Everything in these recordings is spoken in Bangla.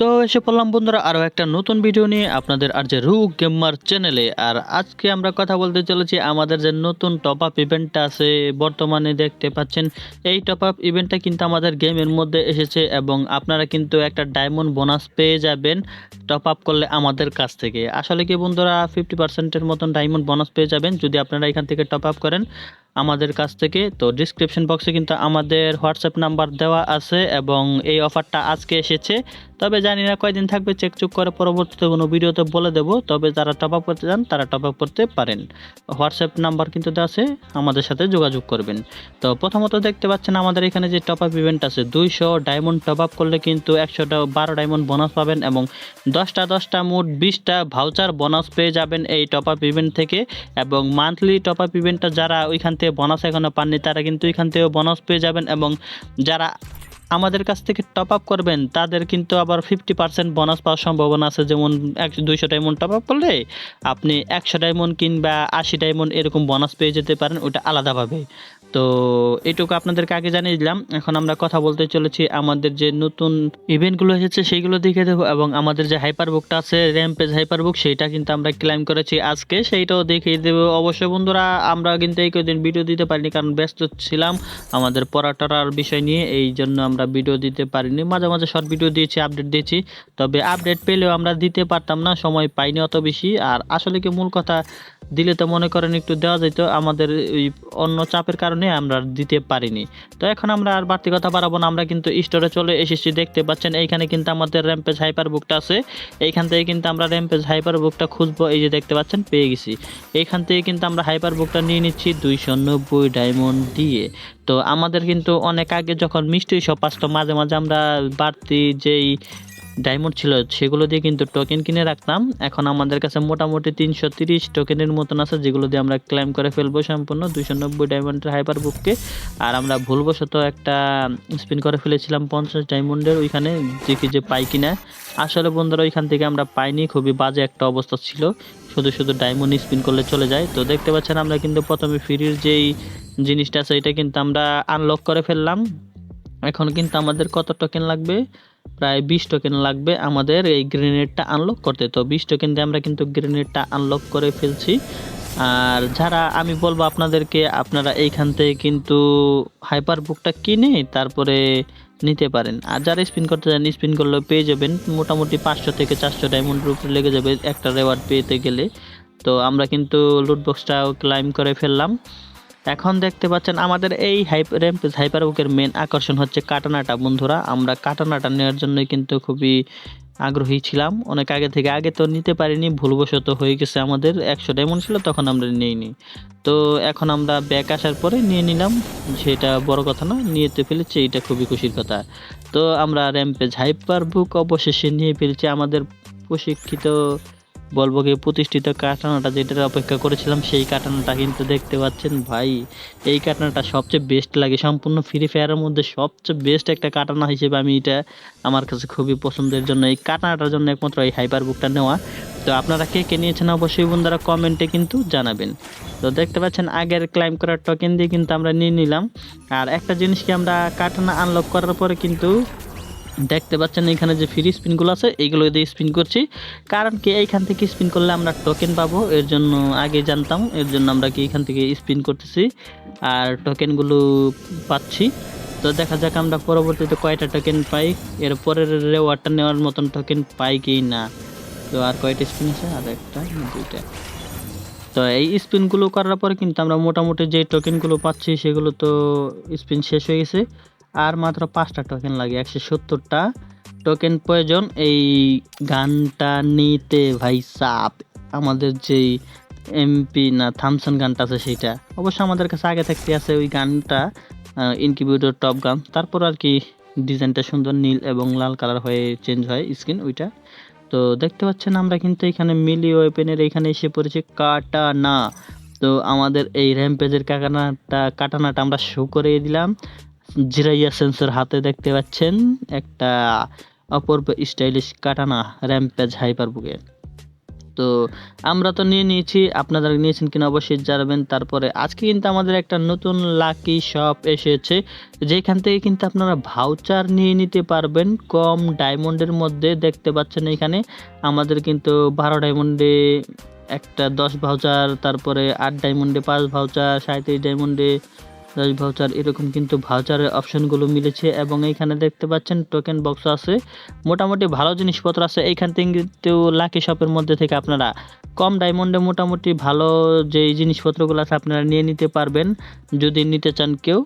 তো এসে পড়লাম বন্ধুরা আরও একটা নতুন ভিডিও নিয়ে আপনাদের আর যে রু গেমার চ্যানেলে আর আজকে আমরা কথা বলতে চলেছি আমাদের যে নতুন টপ আপ ইভেন্টটা আছে, বর্তমানে দেখতে পাচ্ছেন, এই টপ আপ ইভেন্টটা কিন্তু আমাদের গেমের মধ্যে এসেছে এবং আপনারা কিন্তু একটা ডায়মন্ড বোনাস পেয়ে যাবেন। টপ আপ করলে আমাদের কাছ থেকে। আসলে কি বন্ধুরা ফিফটি পার্সেন্টের মতন ডায়মন্ড বোনাস পেয়ে যাবেন যদি আপনারা এখান থেকে টপ আপ করেন আমাদের কাছ থেকে। তো ডিসক্রিপশন বক্সে কিন্তু আমাদের হোয়াটসঅ্যাপ নাম্বার দেওয়া আছে এবং এই অফারটা আজকে এসেছে। তবে জানি না কয়দিন থাকবে চেক চুক করে পরবর্তীতে কোনো ভিডিওতে বলে দেবো। তবে যারা টপ আপ করতে চান, তারা টপ আপ করতে পারেন। হোয়াটসঅ্যাপ নাম্বার কিন্তু আছে, আমাদের সাথে যোগাযোগ করবেন। তো প্রথমত দেখতে পাচ্ছেন আমাদের এখানে যে টপ আপ ইভেন্ট আছে, দুইশো ডায়মন্ড টপ আপ করলে কিন্তু একশোটা বারো ডায়মন্ড বোনাস পাবেন এবং দশটা দশটা, মোট বিশটা ভাউচার বোনাস পেয়ে যাবেন এই টপ আপ ইভেন্ট থেকে এবং মান্থলি টপ আপ ইভেন্টটা যারা ওইখান থেকে বোনাস এখনও পাননি, তারা কিন্তু ওইখান থেকেও বোনাস পেয়ে যাবেন এবং যারা আমাদের কাছ থেকে টপ আপ করবেন, তাদের কিন্তু আবার ফিফটি পার্সেন্ট বোনাস পাওয়ার সম্ভাবনা আছে। যেমন এক, দুইশো ডায়মন্ড টপ আপ করলে আপনি একশো ডায়মন্ড কিংবা আশি ডায়মন্ড এরকম বোনাস পেয়ে যেতে পারেন, ওটা আলাদাভাবে। তো এইটুকু আপনাদেরকে আগে জানিয়ে দিলাম। এখন আমরা কথা বলতে চলেছি আমাদের যে নতুন ইভেন্টগুলো এসেছে সেইগুলো দেখে দেবো এবং আমাদের যে হাইপার বুকটা আছে র্যাম্পেজ হাইপার বুক সেইটা কিন্তু আমরা ক্লাইম করেছি আজকে। সেইটাও দেখিয়ে দেবো। অবশ্যই বন্ধুরা, আমরা কিন্তু এই কদিন ভিডিও দিতে পারিনি, কারণ ব্যস্ত ছিলাম। আমাদের পড়াটরার বিষয় নিয়ে, এই জন্য আমরা ভিডিও দিতে পারিনি। মাঝে মাঝে শর্ট ভিডিও দিয়েছি আপডেট দিয়েছি। তবে আপডেট পেলেও আমরা দিতে পারতাম না, সময় পাইনি অত বেশি। আর আসলে কি মূল কথা, দিলে তো মনে করেন একটু দেওয়া যেত আমাদের ওই অন্য চাপের কারণে আমরা দিতে পারিনি। তো এখন আমরা আর বাড়তি কথা বাড়াবো না, আমরা কিন্তু স্টোরে চলে এসেছি, দেখতে পাচ্ছেন, এইখানে কিন্তু আমাদের র্যাম্পেজ হাইপার বুকটা আছে। এইখান থেকে কিন্তু আমরা র্যাম্পেজ হাইপার বুকটা খুঁজবো, এই যে দেখতে পাচ্ছেন, পেয়ে গেছি। এইখান থেকে কিন্তু আমরা হাইপার বুকটা নিয়ে নিচ্ছি দুইশো নব্বই ডায়মন্ড দিয়ে। তো আমাদের কিন্তু অনেক আগে যখন মিষ্টি সব আসতো, মাঝে মাঝে আমরা বাড়তি যেই ডায়মন্ড ছিল, সেগুলো দিয়ে কিন্তু টোকেন কিনে রাখতাম। এখন আমাদের কাছে মোটামুটি তিনশো তিরিশ টোকেনের মতন আছে, যেগুলো দিয়ে আমরা ক্লাইম করে ফেলব সম্পূর্ণ। দুশো নব্বই ডায়মন্ডের হাইপার বুককে আর আমরা ভুলবশত একটা স্পিন করে ফেলেছিলাম পঞ্চাশ ডায়মন্ডের ওইখানে দেখি যে পাই কিনা। আসলে বন্ধুরা, ওইখান থেকে আমরা পাইনি, খুবই বাজে একটা অবস্থা ছিল। শুধু শুধু ডায়মন্ড স্পিন করলে চলে যায়। তো দেখতে পাচ্ছেন, আমরা কিন্তু প্রথমে ফ্রির যেই জিনিসটা আছে, এটা কিন্তু আমরা আনলক করে ফেললাম। এখন কিন্তু আমাদের কত টোকেন লাগবে? প্রায় বিশ টোকেন লাগবে আমাদের এই গ্রেনেডটা আনলক করতে। তো বিশ টোকেন দিয়ে আমরা কিন্তু গ্রেনেডটা আনলক করে ফেলছি। আর যারা, আমি বলব আপনাদেরকে, আপনারা এইখান থেকে কিন্তু হাইপার বুকটা কিনে তারপরে নিতে পারেন। আর যারা স্পিন করতে চান স্পিন করলেও পেয়ে যাবেন। মোটামুটি পাঁচশো থেকে চারশো ডায়মন্ডের উপরে লেগে যাবে একটা রেওয়ার্ড পেতে গেলে। তো আমরা কিন্তু লুট বক্সটাও ক্লাইম করে ফেললাম। এখন দেখতে পাচ্ছেন আমাদের এই হাইপ র্যাম্পেজ হাইপার বুকের মেন আকর্ষণ হচ্ছে কাটানাটা। বন্ধুরা, আমরা কাটানাটা নেওয়ার জন্য কিন্তু খুবই আগ্রহী ছিলাম। অনেক আগে থেকে, আগে তো নিতে পারিনি, ভুলবশত হয়ে গেছে আমাদের। একশো ডায়মন্ড ছিল, তখন আমরা নিইনি। তো এখন আমরা ব্যাক আসার পরে নিয়ে নিলাম। সেটা বড় কথা না নিয়েতে ফেলেছি, এটা খুবই খুশির কথা। তো আমরা র্যাম্পেজ হাইপার বুক অবশেষে নিয়ে ফেলছি আমাদের প্রশিক্ষিত বলব কি, প্রতিষ্ঠিত কাটানোটা যেটার অপেক্ষা করেছিলাম, সেই কাটানোটা কিন্তু দেখতে পাচ্ছেন ভাই। এই কাটানোটা সবচেয়ে বেস্ট লাগে, সম্পূর্ণ ফ্রি ফায়ারের মধ্যে সবচেয়ে বেস্ট একটা কাটানা হিসেবে আমি এটা আমার কাছে খুবই পছন্দের জন্য, এই কাটানাটার জন্য একমাত্র এই হাইপার বুকটা নেওয়া। তো আপনারা কে কে নিয়েছেন অবশ্যই বন্ধুরা কমেন্টে কিন্তু জানাবেন। তো দেখতে পাচ্ছেন আগের ক্লাইম করার টোকেন দিয়ে কিন্তু আমরা নিয়ে নিলাম। আর একটা জিনিসকে আমরা কাটানা আনলক করার পরে কিন্তু দেখতে পাচ্ছেন এখানে যে ফ্রি স্পিনগুলো আছে এইগুলো দিয়ে স্পিন করছি। কারণ কি, এইখান থেকে স্পিন করলে আমরা টোকেন পাবো, এর জন্য আগে জানতাম, এর জন্য আমরা কি এখান থেকে স্পিন করতেছি, আর টোকেনগুলো পাচ্ছি। তো দেখা যাক আমরা পরবর্তীতে কয়টা টোকেন পাই, এর পরের রেওয়ার্ডটা নেওয়ার মতন টোকেন পাই কি না তো আর কয়টা স্পিন আছে? আর একটা, দুইটা। তো এই স্পিনগুলো করার পরে কিন্তু আমরা মোটামুটি যে টোকেনগুলো পাচ্ছি, সেগুলো তো স্পিন শেষ হয়ে গেছে। আর মাত্র পাঁচটা টোকেন লাগে, একশো সত্তরটা টোকেন প্রয়োজন। এই গানটা নিতে ভাই সাপ। আমাদের যেই এমপি না থামসন গানটা আছে সেইটা। অবশ্য আমাদের কাছে আগে থাকতে আছে ওই গানটা ইনকিউবেটর টপ গান তারপর আর কি ডিজাইনটা সুন্দর নীল এবং লাল কালার হয়ে চেঞ্জ হয় স্কিন ওইটা। তো দেখতে পাচ্ছেন আমরা কিন্তু এখানে মিলি ওয়েপেনের এখানে এসে পড়েছি কাটানা। তো আমাদের এই র্যাম্পেজের কাটানাটা কাটানাটা আমরা শো করে দিলাম। জিরাইয়া সেন্সর হাতে দেখতে পাচ্ছেন একটা অপূর্ব স্টাইলিশ কাটানা র্যাম্পেজ হাইপার বুকে তো আমরা তো নিয়ে নিয়েছি, আপনারা নিয়েছেন কিনা অবশ্যই জানাবেন। তারপরে আজকে কিন্তু আমাদের একটা নতুন লাকি শপ এসেছে, যেখান থেকে কিন্তু আপনারা ভাউচার নিয়ে নিতে পারবেন। কম ডায়মন্ডের মধ্যে দেখতে পাচ্ছেন এখানে আমাদের কিন্তু বারো ডায়মন্ডে একটা দশ ভাউচার, তারপরে আট ডায়মন্ডে পাঁচ ভাউচার সাঁত্রিশ ডায়মন্ডে দশ ভাউচার এরকম কিন্তু ভাউচারের অপশনগুলো মিলেছে এবং এইখানে দেখতে পাচ্ছেন টোকেন বক্স আছে। মোটামুটি ভালো জিনিসপত্র আছে। এইখান থেকে কিন্তু লাকি শপের মধ্যে থেকে আপনারা কম ডায়মন্ডে মোটামুটি ভালো যেই জিনিসপত্রগুলো আছে আপনারা নিয়ে নিতে পারবেন, যদি নিতে চান কেউ।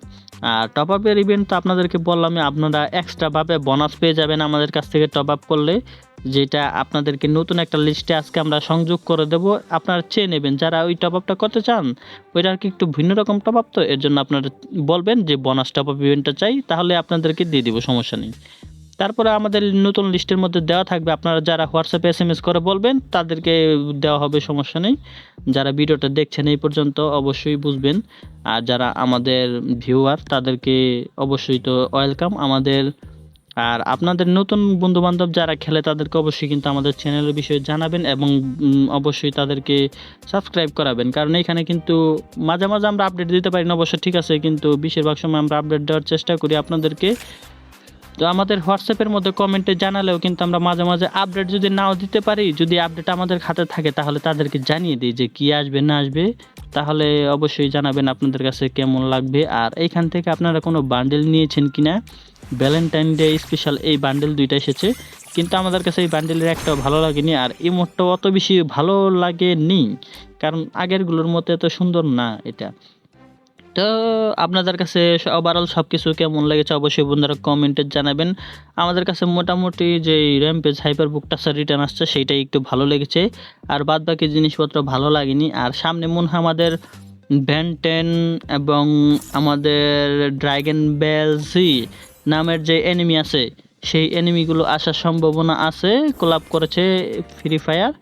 আর টপ আপের ইভেন্ট তো আপনাদেরকে বললাম আপনারা এক্সট্রাভাবে বোনাস পেয়ে যাবেন আমাদের কাছ থেকে টপ আপ করলে। যেটা আপনাদেরকে নতুন একটা লিস্টে আজকে আমরা সংযোগ করে দেব। আপনারা চেয়ে নেবেন যারা ওই টপ আপটা করতে চান, ওইটা আর কি একটু ভিন্ন রকম টপ আপ তো এর জন্য আপনারা বলবেন যে বোনাস টপ আপ ইভেন্টটা চাই, তাহলে আপনাদেরকে দিয়ে দিব, সমস্যা নেই। তারপরে আমাদের নতুন লিস্টের মধ্যে দেওয়া থাকবে, আপনারা যারা হোয়াটসঅ্যাপে এস এম এস করে বলবেন, তাদেরকে দেওয়া হবে, সমস্যা নেই। যারা ভিডিওটা দেখছেন এই পর্যন্ত, অবশ্যই বুঝবেন। আর যারা আমাদের ভিউয়ার তাদেরকে অবশ্যই তো ওয়েলকাম আমাদের আর আপনাদের নতুন বন্ধু বান্ধব যারা খেলে তাদেরকে অবশ্যই কিন্তু আমাদের চ্যানেলের বিষয়ে জানাবেন এবং অবশ্যই তাদেরকে সাবস্ক্রাইব করাবেন। কারণ এখানে কিন্তু মাঝে মাঝে আমরা আপডেট দিতে পারি না, অবশ্য ঠিক আছে, কিন্তু বেশিরভাগ সময় আমরা আপডেট দেওয়ার চেষ্টা করি আপনাদেরকে। তো আমাদের হোয়াটসঅ্যাপের মধ্যে কমেন্টে জানালেও কিন্তু আমরা মাঝে মাঝে আপডেট যদি নাও দিতে পারি, যদি আপডেট আমাদের খাতে থাকে, তাহলে তাদেরকে জানিয়ে দিই যে কি আসবে, না আসবে। তাহলে অবশ্যই জানাবেন আপনাদের কাছে কেমন লাগবে। আর এইখান থেকে আপনারা কোনো বান্ডেল নিয়েছেন কিনা? ভ্যালেন্টাইন ডে স্পেশাল এই বান্ডেল দুইটা এসেছে। কিন্তু আমাদের কাছে এই বান্ডেলের একটাও ভালো লাগেনি আর এই মোটটাও অত বেশি ভালো লাগেনি। কারণ আগেরগুলোর মতো এত সুন্দর না এটা। তো আপনাদের কাছে ওভারঅল সব কিছু কেমন লেগেছে অবশ্যই বন্ধুরা কমেন্টে জানাবেন। আমাদের কাছে মোটামুটি যে র্যাম্পেজ হাইপার বুকটা রিটার্ন আসছে, সেইটাই একটু ভালো লেগেছে। আর বাদ বাকি জিনিসপত্র ভালো লাগেনি। আর সামনে মনে হয় আমাদের ব্যান্টেন এবং আমাদের ড্রাগন বেলজি নামের যে এনিমি আছে, সেই এনিমিগুলো আসার সম্ভাবনা আছে কোলাপ করেছে ফ্রি ফায়ার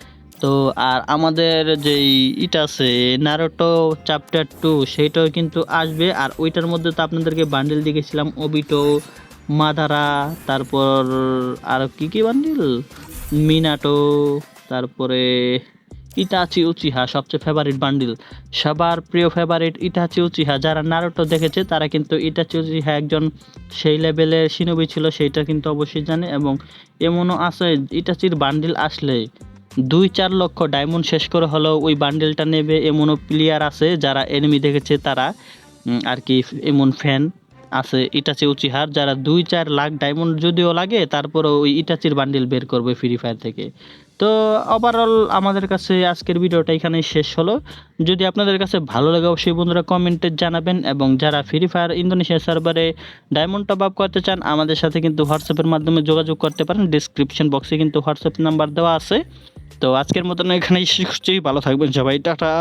তো আর আমাদের যেই ইটা আছে নারোটো চ্যাপ্টার টু সেইটাও কিন্তু আসবে। আর ওইটার মধ্যে তো আপনাদেরকে বান্ডেল দেখেছিলাম ওবিটো মাদারা তারপর আর কি কি বান্ডিল মিনাটো তারপরে ইটাচি উচিহা সবচেয়ে ফেভারিট বান্ডিল সবার প্রিয় ফেভারিট ইটাচি উচিহা। যারা নারোটো দেখেছে, তারা কিন্তু ইটাচি উচিহা একজন সেই লেভেলের সিনবি ছিল, সেইটা কিন্তু অবশ্যই জানে এবং এমনও আছে, ইটাচির বান্ডিল আসলে দুই চার লক্ষ ডায়মন্ড শেষ করে হলেও ওই বান্ডেলটা নেবে এমনও প্লেয়ার আছে, যারা এনিমি দেখেছে, তারা আর কি এমন ফ্যান আছে ইটাচি উচিহার যারা দুই চার লাখ ডায়মন্ড যদিও লাগে তারপরে ওই ইটাচির বান্ডিল বের করবে ফ্রি ফায়ার থেকে। তো ওভারঅল আমাদের কাছে আজকের ভিডিওটা এখানেই শেষ হলো। যদি আপনাদের কাছে ভালো লাগে, অবশ্যই বন্ধুরা কমেন্টে জানাবেন এবং যারা ফ্রি ফায়ার ইন্দোনেশিয়া সার্ভারে ডায়মন্ড টপ আপ করতে চান, আমাদের সাথে কিন্তু হোয়াটসঅ্যাপের মাধ্যমে যোগাযোগ করতে পারেন। ডিসক্রিপশন বক্সে কিন্তু হোয়াটসঅ্যাপ নাম্বার দেওয়া আছে। তো আজকের মতন এখানেই শেষ করছি। ভালো থাকবেন সবাই। টাটা।